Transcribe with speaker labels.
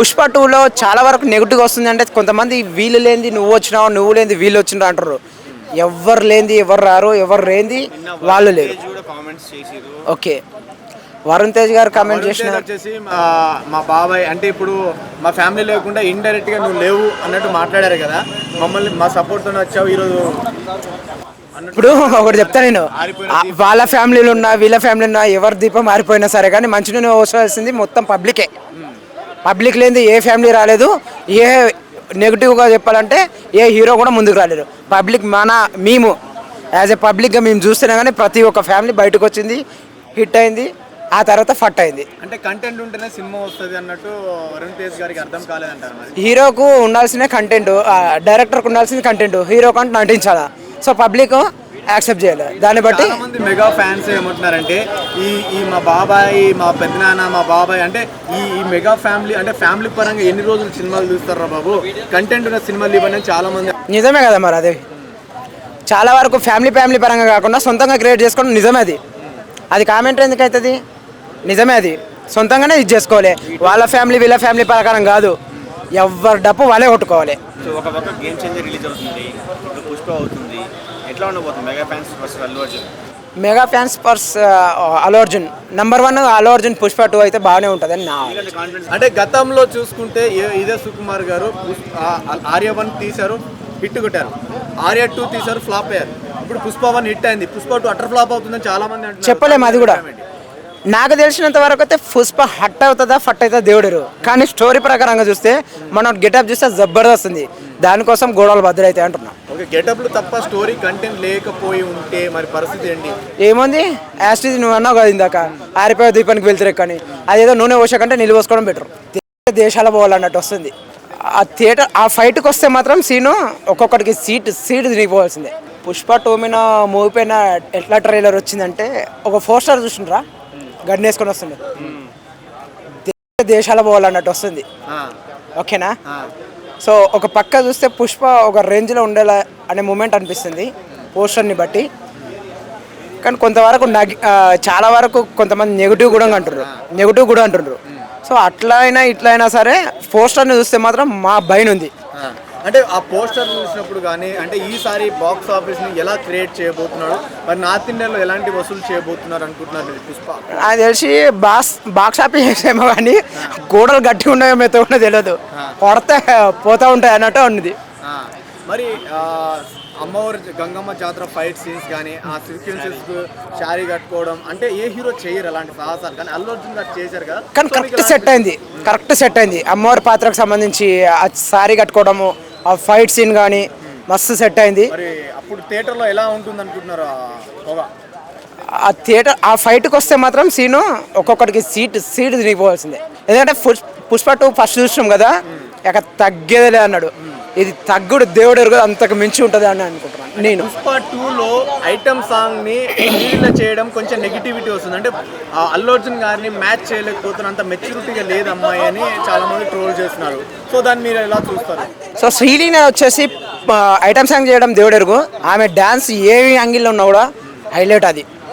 Speaker 1: పుష్ప టూలో చాలా వరకు నెగిటివ్ వస్తుంది అంటే కొంతమంది వీళ్ళు లేనిది నువ్వు వచ్చినావు నువ్వు లేనిది వీళ్ళు వచ్చినావు అంటారు. ఎవరు లేనిది ఎవరు రారు ఎవరు లేనిది వాళ్ళు లేరు. ఓకే. వరుణ్ తేజ్ గారు కామెంట్ చేసిన
Speaker 2: వచ్చేసి మా బాబాయ్ అంటే ఇప్పుడు మా ఫ్యామిలీ లేకుండా ఇండైరెక్ట్గా నువ్వు లేవు అన్నట్టు మాట్లాడారు కదా. మమ్మల్ని మా సపోర్ట్తో వచ్చావు ఈరోజు.
Speaker 1: ఇప్పుడు ఒకటి చెప్తా నేను. వాళ్ళ ఫ్యామిలీలు ఉన్నా వీళ్ళ ఫ్యామిలీ ఉన్నా ఎవరి దీపం మారిపోయినా సరే కానీ మంచి నూనె పోసాల్సింది మొత్తం పబ్లికే పబ్లిక్ లేనిది ఏ ఫ్యామిలీ రాలేదు ఏ నెగిటివ్గా చెప్పాలంటే ఏ హీరో కూడా ముందుకు రాలేదు. పబ్లిక్ మన మేము యాజ్ ఎ పబ్లిక్గా మేము చూస్తున్నాం కానీ ప్రతి ఒక్క ఫ్యామిలీ బయటకు వచ్చింది హిట్ అయింది ఆ తర్వాత ఫట్ అయింది.
Speaker 2: అంటే కంటెంట్ ఉంటేనే సినిమా వస్తుంది అన్నట్టు వరుణ్ తేజ్ గారికి అర్థం కాలేదంటారు
Speaker 1: హీరోకు ఉండాల్సిన కంటెంట్ డైరెక్టర్కి ఉండాల్సిన కంటెంట్ హీరో కంటే నటించాలా. సో పబ్లిక్ యాక్సెప్ట్ చేయాలి. దాన్ని బట్టి
Speaker 2: మెగా ఫ్యాన్స్ ఏమంటున్నారంటే ఈ ఈ మా బాబాయ్ మా పెద్దనాన్న మా బాబాయ్ అంటే ఈ ఈ మెగా ఫ్యామిలీ అంటే ఫ్యామిలీ పరంగా ఎన్ని రోజులు సినిమాలు చూస్తారా బాబు? కంటెంట్ ఉన్న సినిమాలు ఇవ్వని చాలా మంది
Speaker 1: నిజమే కదా మరి అది. చాలా వరకు ఫ్యామిలీ ఫ్యామిలీ పరంగా కాకుండా సొంతంగా క్రియేట్ చేసుకోవడం నిజమే అది. అది కామెంట్ ఎందుకు అవుతుంది? నిజమే అది. సొంతంగానే ఇది చేసుకోవాలి. వాళ్ళ ఫ్యామిలీ వీళ్ళ ఫ్యామిలీ ప్రకారం కాదు. ఎవరి డప్పు వాళ్ళే కొట్టుకోవాలి.
Speaker 2: సో ఒక పక్క గేమ్ చేంజర్ రిలీజ్ అవుతుంది. ఇప్పుడు పుష్ప అవుతుంది. ఎట్లా ఉండబోతుంది? Mega fans versus Allu Arjun?
Speaker 1: Mega fans versus Allu Arjun. Number one Allu Arjun Pushpa two అయితే బాగానే ఉంటుందని నా
Speaker 2: అంటే గతంలో చూసుకుంటే ఏ- ఇదే సుకుమార్ గారు ఆ- ఆర్య వన్ తీశారు హిట్ కొట్టారు. ఆర్య టూ తీశారు ఫ్లాప్ అయ్యారు. ఇప్పుడు పుష్ప వన్ హిట్ అయింది. పుష్ప టూ అటర్ ఫ్లాప్ అవుతుందని చాలా మంది అంటున్నారు.
Speaker 1: చెప్పలేము అది కూడా. నాకు తెలిసినంత వరకు అయితే పుష్ప హట్ అవుతుందా ఫట్ అవుతుందా దేవుడు. కానీ స్టోరీ ప్రకారంగా చూస్తే మనం గెటప్ చూస్తే జబర్దస్త్ ఉంది. దానికోసం గోడలు బద్దలైతాయి అంటున్నా.
Speaker 2: ఓకే గెటప్లు తప్ప స్టోరీ కంటెంట్ లేకపోయి ఉంటే మరి పరిస్థితి ఏంటి?
Speaker 1: ఏముంది? యాస్టిజ్ నువ్వు అన్నావు కదా ఇందాక ఆరిపోయే దీపానికి వెళ్తారు కానీ అదేదో నూనె పోసాకంటే నిలువ పోసుకోవడం బెటర్ దేశాల పోవాలన్నట్టు వస్తుంది. ఆ థియేటర్ ఆ ఫైట్కి వస్తే మాత్రం సీను ఒక్కొక్కడికి సీట్ సీట్ తిరిగిపోవాల్సిందే పుష్ప టూ మీద మూవీ పైన ఎట్లా ట్రైలర్ వచ్చిందంటే ఒక ఫోర్ స్టార్ చూసిండ్రా? గన్ వేసుకొని వస్తుండే. దేశాల పోవాలన్నట్టు వస్తుంది. ఓకేనా. సో ఒక పక్క చూస్తే పుష్ప ఒక రేంజ్లో ఉండేలా అనే మూమెంట్ అనిపిస్తుంది పోస్టర్ని బట్టి. కానీ కొంతవరకు నగి చాలా వరకు కొంతమంది నెగిటివ్ కూడా అంటున్నారు నెగిటివ్ కూడా అంటున్నారు సో అట్లా అయినా ఇట్లా అయినా సరే పోస్టర్ని చూస్తే మాత్రం మా భయం ఉంది
Speaker 2: అంటే ఆ పోస్టర్ చూసినప్పుడు కానీ అంటే ఈసారి బాక్స్ ఆఫీస్ని ఎలా క్రియేట్ చేయబోతున్నాడు మరి నార్త్ ఇండియాలో ఎలాంటి వసూలు చేయబోతున్నారు అనుకుంటున్నారు మీరు పుష్ప?
Speaker 1: నాకు తెలిసి బాక్స్ బాక్స్ ఆఫీస్ చేసేమో కానీ గోడలు గట్టిగా ఉన్నాయో మెత్త కూడా తెలియదు. కొడితే పోతా ఉంటాయి అన్నట్టు ఉన్నది.
Speaker 2: మరి అమ్మవారి గంగమ్మ జాతర ఫైట్ సీన్స్ కానీ ఆ సీక్వెన్సెస్ శారీ కట్టుకోవడం అంటే ఏ హీరో చేయరు అలాంటి సాహసాలు? కానీ అల్లు అర్జున్ గారు చేశారు కదా.
Speaker 1: కానీ కరెక్ట్ సెట్ అయింది. కరెక్ట్ సెట్ అయింది. అమ్మవారి పాత్రకు సంబంధించి ఆ సారీ కట్టుకోవడము ఆ ఫైట్ సీన్ కానీ మస్తు సెట్ అయింది.
Speaker 2: అప్పుడు థియేటర్లో ఎలా ఉంటుంది అనుకుంటున్నారు ఆ
Speaker 1: థియేటర్ ఆ ఫైట్కి వస్తే మాత్రం సీను ఒక్కొక్కడికి సీట్ సీట్ తిరిగిపోవాల్సిందే. ఎందుకంటే పుష్ పుష్ప టూ ఫస్ట్ చూసినాం కదా ఇక తగ్గేదిలే అన్నాడు. ఇది తగ్గుడు దేవుడు ఎరుగు అంతకు మించి ఉంటుంది అని అనుకుంటున్నాను. నేను.
Speaker 2: పుష్ప టూలో ఐటమ్ సాంగ్ని రిలీజ్ చేయడం కొంచెం నెగిటివిటీ వస్తుంది. అంటే అల్లు అర్జున్ గారిని మ్యాచ్ చేయలేకపోతున్నంత మెచ్యూరిటీగా లేదు అమ్మాయి అని చాలా మంది ట్రోల్ చేస్తున్నారు. సో దాన్ని మీరు ఎలా చూస్తారు?
Speaker 1: సో శ్రీలీన వచ్చేసి ఐటమ్ సాంగ్ చేయడం దేవుడు ఎరుగు ఆమె డ్యాన్స్ ఏ యాంగిల్లో ఉన్నా కూడా హైలైట్ అది.